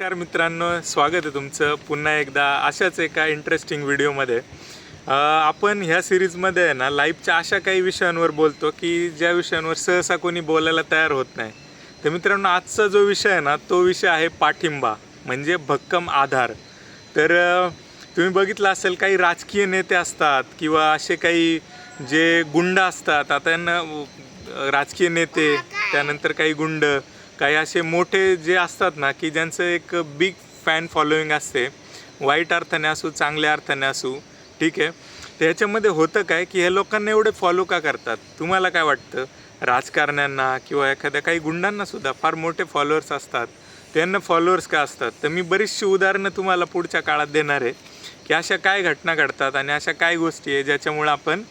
नमस्कार मित्रांनो स्वागत आहे तुमचं पुन्हा एकदा अशाच एका इंटरेस्टिंग व्हिडिओमध्ये आपण ह्या सिरीजमध्ये आहे ना लाईफच्या अशा काही विषयांवर बोलतो की ज्या विषयांवर सहसा कोणी बोलायला तयार होत नाही. तर मित्रांनो आजचा जो विषय आहे ना तो विषय आहे पाठिंबा म्हणजे भक्कम आधार. तर तुम्ही बघितलं असेल काही राजकीय नेते असतात किंवा असे काही जे गुंड असतात आता यांना राजकीय नेते त्यानंतर काही गुंड. काही असे मोठे जे असतात ना की ज्यांचं एक बिग फॅन फॉलोईंग असते. वाईट अर्थाने असू चांगल्या अर्थाने असू ठीक आहे. तर ह्याच्यामध्ये होतं काय की हे लोकांना एवढे फॉलो का करतात? तुम्हाला काय वाटतं? राजकारण्यांना किंवा एखाद्या काही गुंडांना सुद्धा फार मोठे फॉलोअर्स असतात. त्यांना फॉलोअर्स का असतात? तर मी बरीचशी उदाहरणं तुम्हाला पुढच्या काळात देणार आहे की अशा काय घटना घडतात आणि अशा काय गोष्टी आहे ज्याच्यामुळं आपण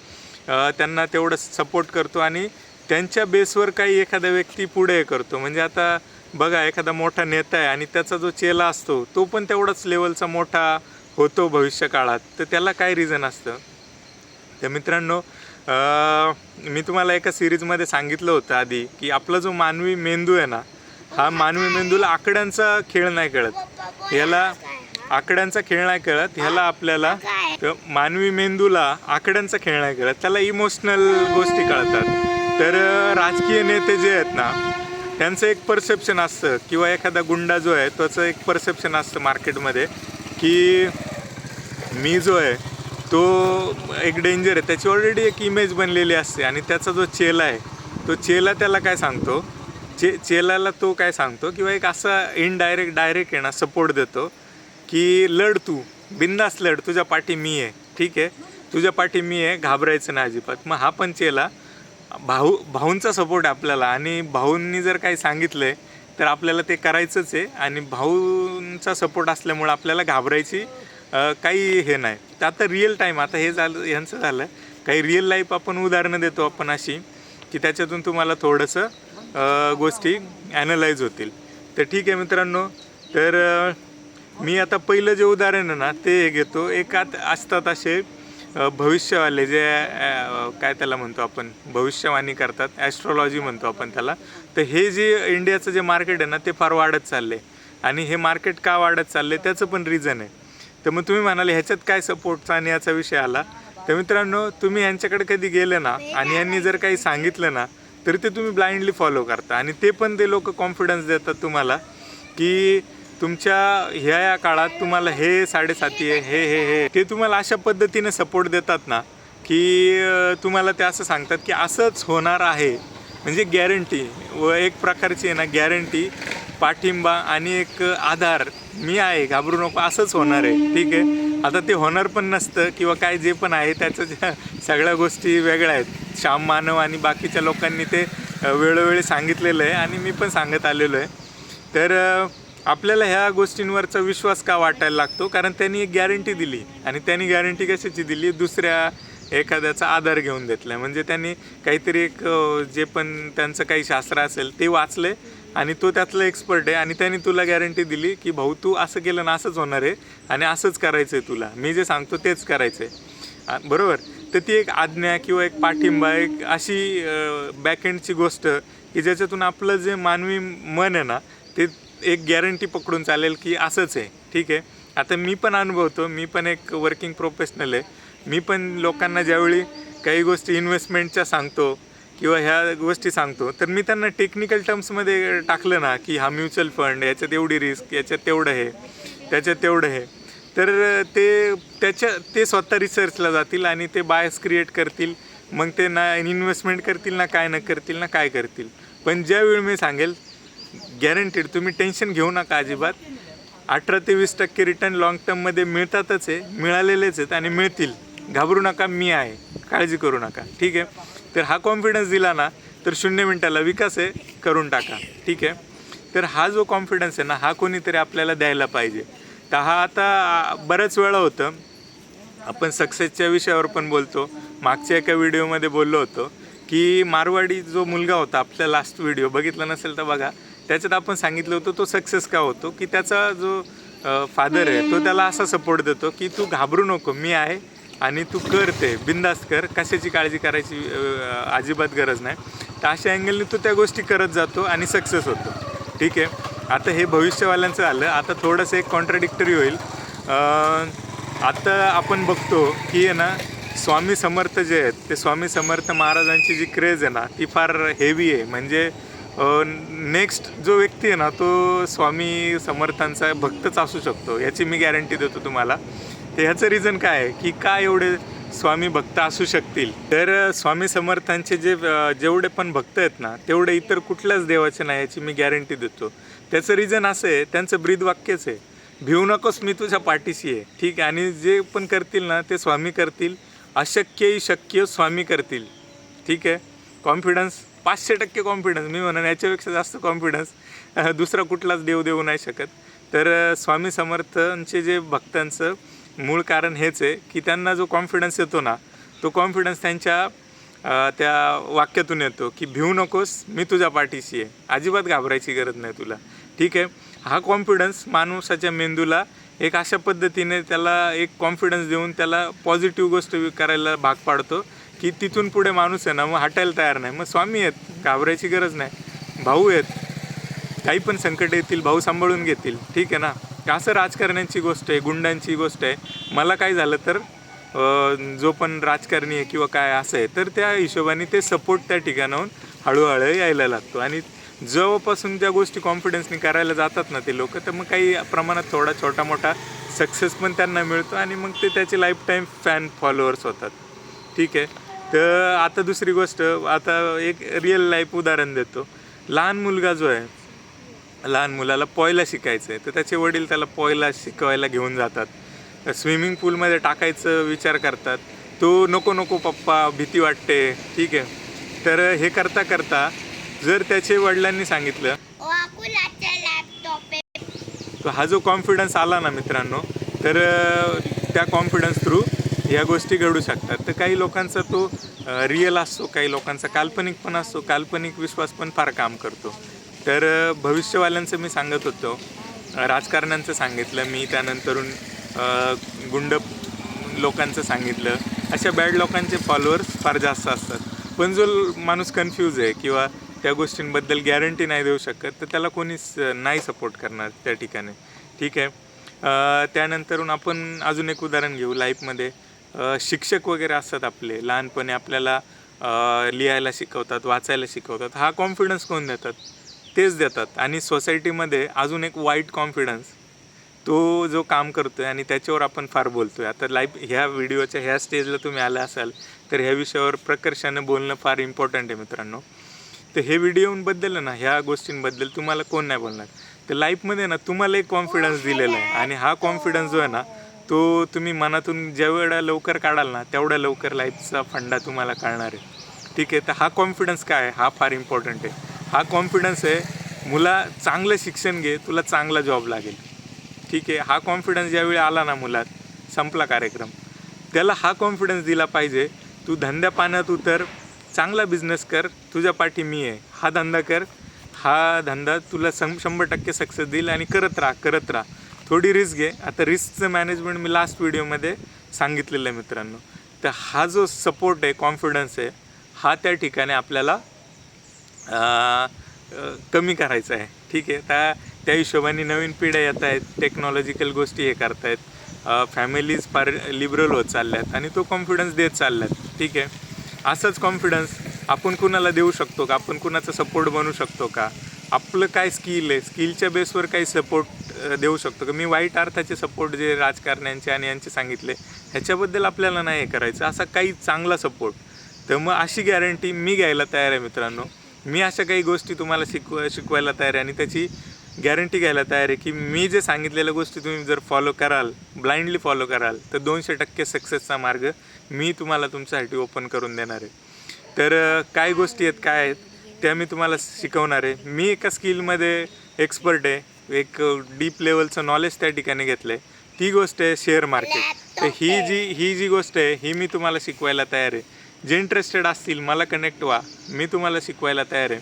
त्यांना तेवढं सपोर्ट करतो आणि त्यांच्या बेसवर काही एखादा व्यक्ती पुढे करतो. म्हणजे आता बघा एखादा मोठा नेता आहे आणि त्याचा जो चेला असतो तो पण तेवढाच लेवलचा मोठा होतो भविष्य काळात. तर त्याला काय रिझन असतं? तर मित्रांनो मी तुम्हाला एका सिरीजमध्ये सांगितलं होतं आधी की आपला जो मानवी मेंदू आहे ना हा मानवी मेंदूला आकड्यांचा खेळ नाही कळत. याला आकड्यांचा खेळ नाही कळत. ह्याला आपल्याला मानवी मेंदूला आकड्यांचा खेळ नाही कळत. त्याला इमोशनल गोष्टी कळतात. तर राजकीय नेते जे आहेत ना त्यांचं एक परसेप्शन असतं किंवा एखादा गुंडा जो आहे त्याचं एक परसेप्शन असतं मार्केटमध्ये की मी जो आहे तो एक डेंजर आहे. त्याची ऑलरेडी एक इमेज बनलेली असते आणि त्याचा जो चेला आहे तो चेला त्याला काय सांगतो? चे चेलाला तो काय सांगतो? किंवा एक असा इनडायरेक्ट डायरेक्ट आहे ना सपोर्ट देतो की लढ तू बिंदास लढ तुझ्या पाठी मी आहे ठीक आहे? तुझ्या पाठी मी आहे घाबरायचं नाही अजिबात. मग हा पण चेला भाऊ भाऊंचा सपोर्ट आहे आपल्याला. आणि भाऊंनी जर काही सांगितलंय तर आपल्याला ते करायचंच आहे. आणि भाऊंचा सपोर्ट असल्यामुळं आपल्याला घाबरायची काही हे नाही. तर आता रिअल टाईम आता हे झालं ह्यांचं झालं. काही रिअल लाईफ आपण उदाहरणं देतो आपण अशी की त्याच्यातून तुम्हाला थोडंसं गोष्टी ॲनलाईज होतील. तर ठीक आहे मित्रांनो. तर मी आता पहिलं जे उदाहरण आहे ना ते हे घेतो. एकात असतात असे भविष्यवाले जे काय त्याला म्हणतो आपण भविष्यवाणी करतात ॲस्ट्रॉलॉजी म्हणतो आपण त्याला तर हे जे इंडियाचं जे मार्केट आहे ना ते फार वाढत चालले आणि हे मार्केट का वाढत चालले त्याचं पण रिझन आहे. तर मग तुम्ही म्हणाले ह्याच्यात काय सपोर्टचा आणि याचा विषय आला? तर मित्रांनो तुम्ही यांच्याकडे कधी गेले ना आणि यांनी जर काही सांगितलं ना तरी ते तुम्ही ब्लाइंडली फॉलो करता. आणि ते पण ते लोक कॉन्फिडन्स देतात तुम्हाला की तुमच्या ह्या या काळात तुम्हाला हे साडेसाती आहे हे हे हे. ते तुम्हाला अशा पद्धतीने सपोर्ट देतात ना की तुम्हाला ते असं सांगतात की असंच होणार आहे. म्हणजे गॅरंटी व एक प्रकारची आहे ना गॅरंटी पाठिंबा आणि एक आधार. मी आहे घाबरू नको असंच होणार आहे. ठीक आहे? आता ते होणार पण नसतं किंवा काय जे पण आहे त्याचं ज्या सगळ्या गोष्टी वेगळ्या आहेत. श्याम मानव आणि बाकीच्या लोकांनी ते वेळोवेळी सांगितलेलं आहे आणि मी पण सांगत आलेलो आहे. तर आपल्याला ह्या गोष्टींवरचा विश्वास का वाटायला लागतो? कारण त्यांनी एक गॅरंटी दिली. आणि त्यांनी गॅरंटी कशाची दिली? दुसऱ्या एखाद्याचा आधार घेऊन घेतला म्हणजे त्यांनी काहीतरी एक जे पण त्यांचं काही शास्त्र असेल ते वाचले आणि तो त्यातला एक्सपर्ट आहे. आणि त्यांनी तुला गॅरंटी दिली की भाऊ तू असं केलं ना असंच होणार आहे आणि असंच करायचं आहे तुला. मी जे सांगतो तेच करायचं आहे बरोबर? तर ती एक आज्ञा किंवा एक पाठिंबा एक अशी बॅकएंडची गोष्ट की ज्याच्यातून आपलं जे मानवी मन आहे ना ते एक गॅरंटी पकडून चालेल की असंच आहे. ठीक आहे? आता मी पण अनुभवतो मी पण एक वर्किंग प्रोफेशनल आहे. मी पण लोकांना ज्यावेळी काही गोष्टी इन्व्हेस्टमेंटच्या सांगतो किंवा ह्या गोष्टी सांगतो तर मी त्यांना टेक्निकल टर्म्समध्ये टाकलं ना की हा म्युच्युअल फंड याच्यात एवढी रिस्क याच्यात तेवढं आहे त्याच्यात तेवढं आहे तर ते त्याच्या ते स्वतः रिसर्चला जातील आणि ते बायस क्रिएट करतील. मग ते ना इन्व्हेस्टमेंट करतील ना काय न करतील ना काय करतील. पण ज्यावेळी मी सांगेल गॅरंटीड तुम्ही टेन्शन घेऊ नका अजिबात. अठरा ते वीस टक्के रिटर्न लाँग टर्ममध्ये मिळतातच आहे मिळालेलेच आहेत आणि मिळतील. घाबरू नका मी आहे. काळजी करू नका. ठीक आहे? तर हा कॉन्फिडन्स दिला ना तर शून्य मिनटाला विकास आहे करून टाका. ठीक आहे? तर हा जो कॉन्फिडन्स आहे ना हा कोणीतरी आपल्याला द्यायला पाहिजे. तर हा आता बऱ्याच वेळा होतं. आपण सक्सेसच्या विषयावर पण बोलतो. मागच्या एका व्हिडिओमध्ये बोललो होतो की मारवाडी जो मुलगा होता आपला लास्ट व्हिडिओ बघितला नसेल तर बघा. त्याच्यात आपण सांगितलं होतं तो सक्सेस का होतो? की त्याचा जो फादर आहे तो त्याला असा सपोर्ट देतो की तू घाबरू नको मी आहे आणि तू कर ते बिंदास्त कर कशाची काळजी करायची अजिबात गरज नाही. तर अशा अँगलने तो त्या गोष्टी करत जातो आणि सक्सेस होतो. ठीक आहे? आता हे भविष्यवाल्यांचं आलं आता थोडंसं एक कॉन्ट्राडिक्टरी होईल. आता आपण बघतो की आहे ना स्वामी समर्थ जे आहेत ते स्वामी समर्थ महाराजांची जी क्रेज आहे ना ती फार हेवी आहे. म्हणजे नेक्स्ट जो व्यक्ती आहे ना तो स्वामी समर्थांचा भक्तच असू शकतो याची मी गॅरंटी देतो तुम्हाला. तर ह्याचं रिझन काय आहे? की का एवढे स्वामी भक्त असू शकतील? तर स्वामी समर्थांचे जे जेवढे पण भक्त आहेत ना तेवढे इतर कुठल्याच देवाचे नाही याची मी गॅरंटी देतो. त्याचं रिझन असं आहे त्यांचं ब्रीद वाक्यच आहे. भिवू नकोस मी तुझ्या पाठीशी आहे. ठीक आहे? आणि जे पण करतील ना ते स्वामी करतील. अशक्यही शक्य स्वामी करतील. ठीक आहे? कॉन्फिडन्स पाचशे टक्के कॉन्फिडन्स मी म्हणून याच्यापेक्षा जास्त कॉन्फिडन्स दुसरा कुठलाच देव देऊ नाही शकत. तर स्वामी समर्थांचे जे भक्तांचं मूळ कारण हेच आहे की त्यांना जो कॉन्फिडन्स येतो ना तो कॉन्फिडन्स त्यांच्या त्या वाक्यातून येतो की भिवू नकोस मी तुझ्या पाठीशी आहे. अजिबात घाबरायची गरज नाही तुला. ठीक आहे? हा कॉन्फिडन्स माणसाच्या मेंदूला एक अशा पद्धतीने त्याला एक कॉन्फिडन्स देऊन त्याला पॉझिटिव्ह गोष्ट करायला भाग पाडतो. की तिथून पुढे माणूस आहे ना मग हटायला तयार नाही. मग स्वामी आहेत घाबरायची गरज नाही. भाऊ आहेत काही पण संकट येतील भाऊ सांभाळून घेतील. ठीक आहे ना? असं राजकारण्यांची गोष्ट आहे गुंडांची गोष्ट आहे. मला काय झालं तर जो पण राजकारणी आहे किंवा काय असं आहे तर त्या हिशोबाने ते सपोर्ट त्या ठिकाणाहून हळूहळू यायला लागतो. आणि जेव्हापासून त्या गोष्टी कॉन्फिडन्सनी करायला जातात ना ते लोक तर मग काही प्रमाणात थोडा छोटा मोठा सक्सेस पण त्यांना मिळतो आणि मग ते त्याचे लाईफ टाईम फॅन फॉलोअर्स होतात. ठीक आहे. तर आता दुसरी गोष्ट आता एक रिअल लाईफ उदाहरण देतो. लहान मुलगा जो आहे लहान मुलाला पोहायला शिकायचं आहे. तर त्याचे वडील त्याला पोहायला शिकवायला घेऊन जातात. स्विमिंग पूलमध्ये टाकायचं विचार करतात. तो नको नको पप्पा भीती वाटते. ठीक आहे. तर हे करता करता जर त्याचे वडिलांनी सांगितलं वाकुलाचा लॅपटॉप आहे. तो हा जो कॉन्फिडन्स आला ना मित्रांनो तर त्या कॉन्फिडन्स थ्रू या गोष्टी घडू शकतात. तर काही लोकांचा तो रिअल असतो काही लोकांचा काल्पनिक पण असतो काल्पनिक विश्वास पण फार काम करतो. तर भविष्यवाल्यांचं मी सांगत होतो राजकारण्यांचं सांगितलं मी त्यानंतरून गुंड लोकांचं सांगितलं. अशा बॅड लोकांचे फॉलोअर्स फार जास्त असतात. पण जो माणूस कन्फ्यूज आहे किंवा त्या गोष्टींबद्दल गॅरंटी नाही देऊ शकत तर त्याला कोणीच नाही सपोर्ट करणार त्या ठिकाणी. ठीक आहे? त्यानंतरून आपण अजून एक उदाहरण घेऊ लाईफमध्ये शिक्षक वगैरे असतात आपले. लहानपणी आपल्याला लिहायला शिकवतात वाचायला शिकवतात. हा कॉन्फिडन्स कोण देतात? तेच देतात. आणि सोसायटीमध्ये अजून एक वाईट कॉन्फिडन्स तो जो काम करतो आहे आणि त्याच्यावर आपण फार बोलतो आहे आता लाईव्ह ह्या व्हिडिओच्या ह्या स्टेजला तुम्ही आला असाल तर ह्या विषयावर प्रकर्षानं बोलणं फार इम्पॉर्टंट आहे मित्रांनो. तर हे व्हिडिओबद्दल ना ह्या गोष्टींबद्दल तुम्हाला कोण नाही बोलणार? तर लाईफमध्ये ना तुम्हाला एक कॉन्फिडन्स दिलेला आहे. आणि हा कॉन्फिडन्स जो आहे ना तो तुम्ही मनातून जेवढ्या लवकर काढाल ना तेवढ्या लवकर लाईफचा फंडा तुम्हाला कळणार आहे. ठीक आहे तर हा कॉन्फिडन्स काय आहे? हा फार इम्पॉर्टंट आहे. हा कॉन्फिडन्स आहे मुला चांगलं शिक्षण घे तुला चांगला जॉब लागेल. ठीक आहे हा कॉन्फिडन्स ज्यावेळी आला ना मुलात संपला कार्यक्रम. त्याला हा कॉन्फिडन्स दिला पाहिजे तू धंद्या पाण्यात उतर चांगला बिझनेस कर तुझ्या पाठी मी आहे. हा धंदा कर हा धंदा तुला सं शंभर टक्के सक्सेस देईल आणि करत राहा करत राहा. थोडी रिस्क घे आता रिस्कचं मॅनेजमेंट मी लास्ट व्हिडिओमध्ये सांगितलेलं आहे मित्रांनो. तर हा जो सपोर्ट आहे कॉन्फिडन्स आहे हा त्या ठिकाणी आपल्याला कमी करायचा आहे. ठीक आहे? त्या त्या हिशोबाने नवीन पिढ्या येत आहेत टेक्नॉलॉजिकल गोष्टी हे करतायत. फॅमिलीज फार लिबरल होत चालल्यात आणि तो कॉन्फिडन्स देत चालल्यात. ठीक आहे? असंच कॉन्फिडन्स आपण कुणाला देऊ शकतो का? आपण कुणाचा सपोर्ट बनू शकतो का? आपलं काय स्किल आहे? स्किलच्या बेसवर काही सपोर्ट देऊ शकतो. का? मी वाईट अर्थाचे सपोर्ट जे राजकारण्यांचे आणि यांचे सांगितले ह्याच्याबद्दल आपल्याला नाही हे करायचं. असा काही चांगला सपोर्ट तर मग अशी गॅरंटी मी घ्यायला तयार आहे मित्रांनो. मी अशा काही गोष्टी तुम्हाला शिकव शिकवायला तयार आहे. आणि त्याची गॅरंटी घ्यायला तयार आहे की मी जे सांगितलेल्या गोष्टी तुम्ही जर फॉलो कराल ब्लाइंडली फॉलो कराल तर दोनशे टक्के सक्सेसचा मार्ग मी तुम्हाला तुमच्यासाठी ओपन करून देणार आहे. तर काय गोष्टी आहेत काय आहेत त्या मी तुम्हाला शिकवणार आहे. मी एका स्किलमध्ये एक्सपर्ट आहे. एक डीप लेवलचं नॉलेज त्या ठिकाणी घेतलं आहे ती गोष्ट आहे शेअर मार्केट तर ही जी ही जी गोष्ट आहे ही मी तुम्हाला शिकवायला तयार आहे. जे इंटरेस्टेड असतील मला कनेक्ट व्हा. मी तुम्हाला शिकवायला तयार आहे.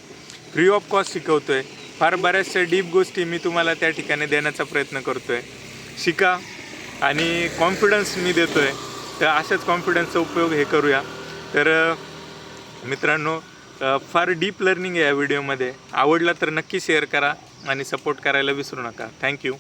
फ्री ऑफ कॉस्ट शिकवतो आहे फार बऱ्याचशा डीप गोष्टी मी तुम्हाला त्या ठिकाणी देण्याचा प्रयत्न करतो आहे शिका आणि कॉन्फिडन्स मी देतो आहे तर अशाच कॉन्फिडन्सचा उपयोग हे करूया. तर मित्रांनो फार डीप लर्निंग आहे या व्हिडिओमध्ये आवडला तर नक्की शेअर करा. आणि सपोर्ट करायला विसरू नका. थँक्यू